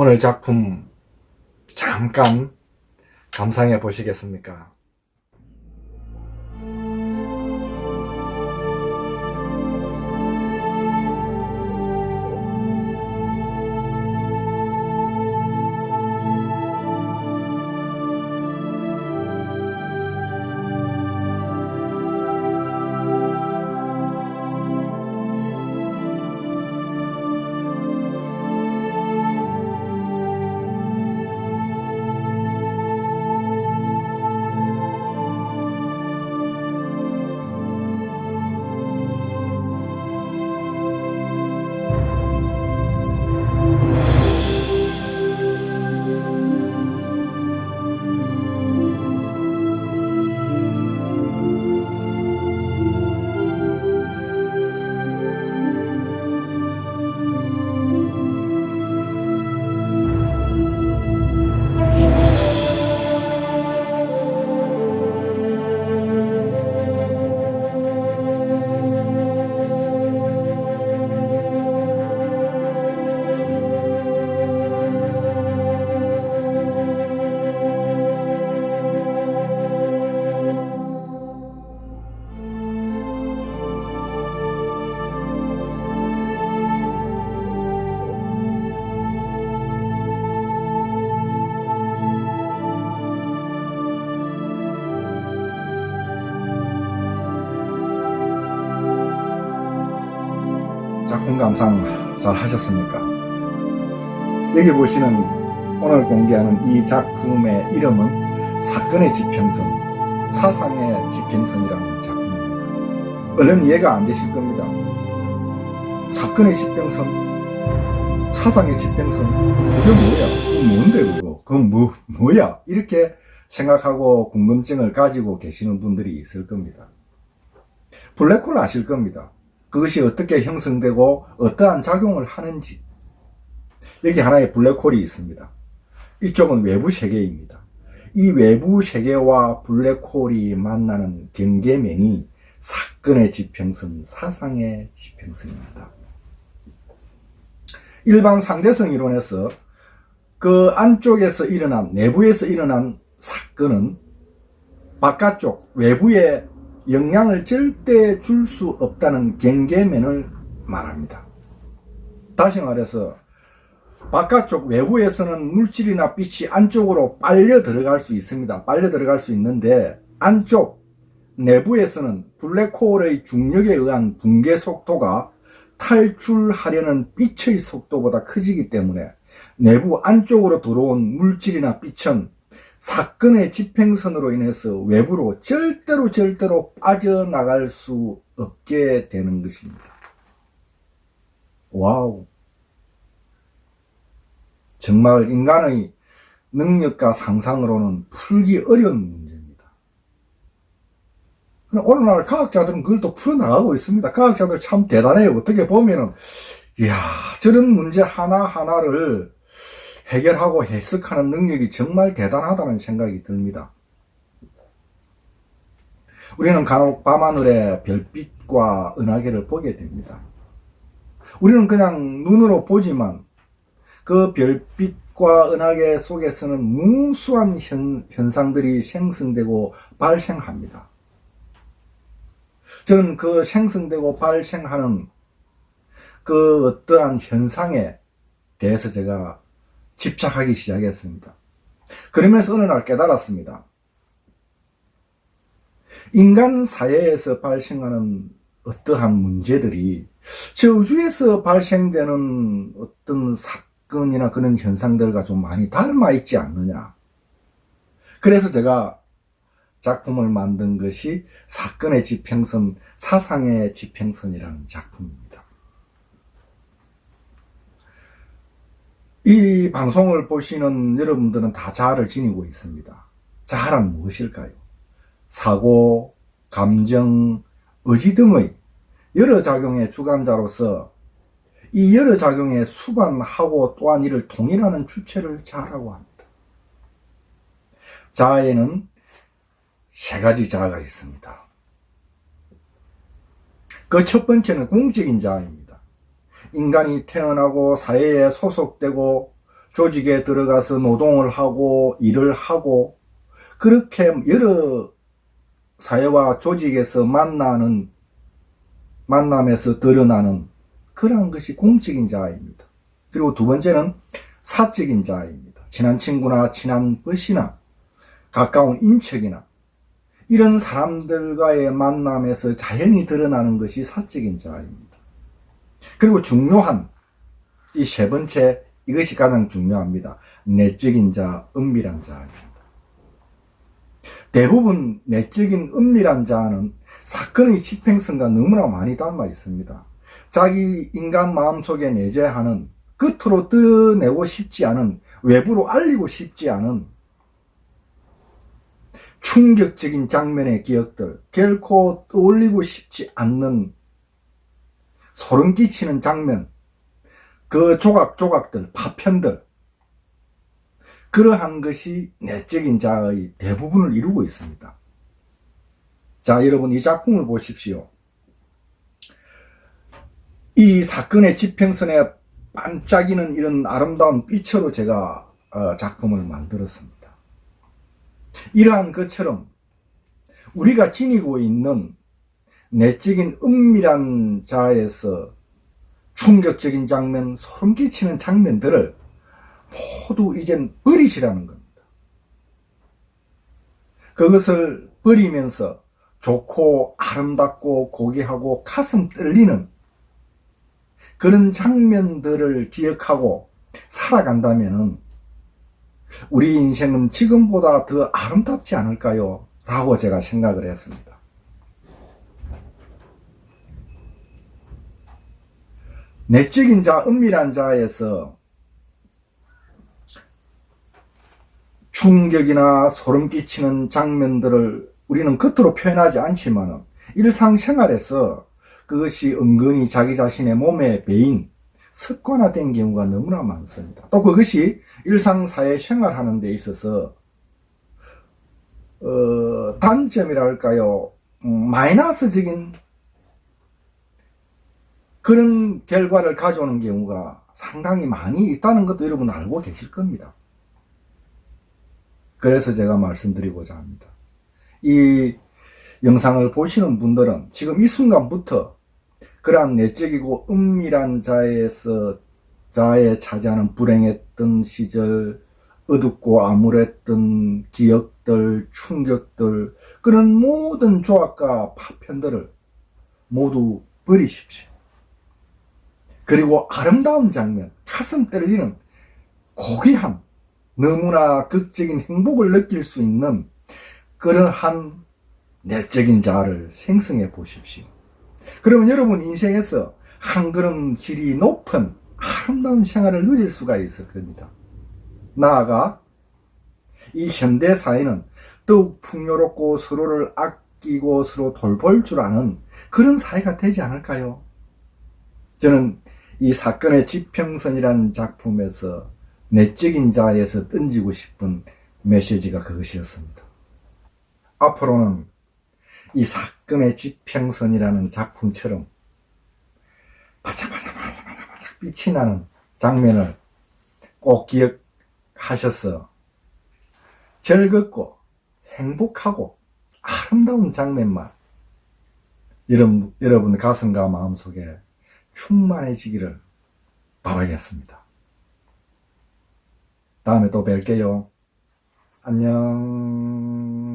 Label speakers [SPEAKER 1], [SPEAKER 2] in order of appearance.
[SPEAKER 1] 오늘 작품 잠깐 감상해 보시겠습니까? 작품 감상 잘 하셨습니까? 여기 보시는 오늘 공개하는 이 작품의 이름은 사건의 지평선, 사상의 지평선이라는 작품입니다. 얼른 이해가 안 되실 겁니다. 사건의 지평선, 사상의 지평선, 그게 뭐야? 그거 뭔데 그거? 그건 뭐, 뭐야? 이렇게 생각하고 궁금증을 가지고 계시는 분들이 있을 겁니다. 블랙홀 아실 겁니다. 그것이 어떻게 형성되고 어떠한 작용을 하는지. 여기 하나의 블랙홀이 있습니다. 이쪽은 외부 세계입니다. 이 외부 세계와 블랙홀이 만나는 경계면이 사건의 지평선, 사상의 지평선입니다. 일반 상대성 이론에서 그 안쪽에서 일어난, 내부에서 일어난 사건은 바깥쪽, 외부에 영향을 절대 줄 수 없다는 경계면을 말합니다. 다시 말해서 바깥쪽 외부에서는 물질이나 빛이 안쪽으로 빨려 들어갈 수 있습니다. 빨려 들어갈 수 있는데 안쪽 내부에서는 블랙홀의 중력에 의한 붕괴 속도가 탈출하려는 빛의 속도보다 커지기 때문에 내부 안쪽으로 들어온 물질이나 빛은 사건의 집행선으로 인해서 외부로 절대로 절대로 빠져나갈 수 없게 되는 것입니다. 와우. 정말 인간의 능력과 상상으로는 풀기 어려운 문제입니다. 오늘날 과학자들은 그걸 또 풀어나가고 있습니다. 과학자들 참 대단해요. 어떻게 보면은, 이야, 저런 문제 하나하나를 해결하고 해석하는 능력이 정말 대단하다는 생각이 듭니다. 우리는 간혹 밤하늘의 별빛과 은하계를 보게 됩니다. 우리는 그냥 눈으로 보지만 그 별빛과 은하계 속에서는 무수한 현, 현상들이 생성되고 발생합니다. 저는 그 생성되고 발생하는 그 어떠한 현상에 대해서 제가 집착하기 시작했습니다. 그러면서 어느 날 깨달았습니다. 인간 사회에서 발생하는 어떠한 문제들이 저 우주에서 발생되는 어떤 사건이나 그런 현상들과 좀 많이 닮아 있지 않느냐. 그래서 제가 작품을 만든 것이 사건의 지평선, 사상의 지평선이라는 작품입니다. 이 방송을 보시는 여러분들은 다 자아를 지니고 있습니다. 자아란 무엇일까요? 사고, 감정, 의지 등의 여러 작용의 주관자로서 이 여러 작용에 수반하고 또한 이를 통일하는 주체를 자아라고 합니다. 자아에는 세 가지 자아가 있습니다. 그 첫 번째는 공적인 자아입니다. 인간이 태어나고 사회에 소속되고 조직에 들어가서 노동을 하고 일을 하고 그렇게 여러 사회와 조직에서 만나는 만남에서 드러나는 그러한 것이 공적인 자아입니다. 그리고 두 번째는 사적인 자아입니다. 친한 친구나 친한 벗이나 가까운 인척이나 이런 사람들과의 만남에서 자연히 드러나는 것이 사적인 자아입니다. 그리고 중요한 이 세 번째 이것이 가장 중요합니다. 내적인 자, 은밀한 자입니다. 대부분 내적인 은밀한 자는 사건의 집행성과 너무나 많이 닮아 있습니다. 자기 인간 마음속에 내재하는 끝으로 드러내고 싶지 않은 외부로 알리고 싶지 않은 충격적인 장면의 기억들, 결코 떠올리고 싶지 않는 소름 끼치는 장면, 그 조각조각들, 파편들, 그러한 것이 내적인 자의 대부분을 이루고 있습니다. 자, 여러분 이 작품을 보십시오. 이 사건의 지평선에 반짝이는 이런 아름다운 빛으로 제가 어, 작품을 만들었습니다. 이러한 것처럼 우리가 지니고 있는 내적인 은밀한 자에서 충격적인 장면, 소름 끼치는 장면들을 모두 이젠 버리시라는 겁니다. 그것을 버리면서 좋고 아름답고 고귀하고 가슴 떨리는 그런 장면들을 기억하고 살아간다면은 우리 인생은 지금보다 더 아름답지 않을까요? 라고 제가 생각을 했습니다. 내적인 자, 은밀한 자에서 충격이나 소름 끼치는 장면들을 우리는 겉으로 표현하지 않지만 일상생활에서 그것이 은근히 자기 자신의 몸에 배인 습관화된 경우가 너무나 많습니다. 또 그것이 일상사회 생활하는 데 있어서 어, 단점이랄까요? 음, 마이너스적인 그런 결과를 가져오는 경우가 상당히 많이 있다는 것도 여러분 알고 계실 겁니다. 그래서 제가 말씀드리고자 합니다. 이 영상을 보시는 분들은 지금 이 순간부터 그러한 내적이고 은밀한 자에서 자에 차지하는 불행했던 시절, 어둡고 암울했던 기억들, 충격들, 그런 모든 조각과 파편들을 모두 버리십시오. 그리고 아름다운 장면, 가슴 떨리는 고귀함, 너무나 극적인 행복을 느낄 수 있는 그러한 내적인 자아를 생성해 보십시오. 그러면 여러분 인생에서 한 걸음 질이 높은 아름다운 생활을 누릴 수가 있을 겁니다. 나아가 이 현대 사회는 더욱 풍요롭고 서로를 아끼고 서로 돌볼 줄 아는 그런 사회가 되지 않을까요? 저는 이 사건의 지평선이라는 작품에서 내적인 자에서 던지고 싶은 메시지가 그것이었습니다. 앞으로는 이 사건의 지평선이라는 작품처럼 바짝바짝바짝바짝 빛이 나는 장면을 꼭 기억하셔서 즐겁고 행복하고 아름다운 장면만 여러분, 여러분 가슴과 마음속에 충만해지기를 바라겠습니다. 다음에 또 뵐게요. 안녕.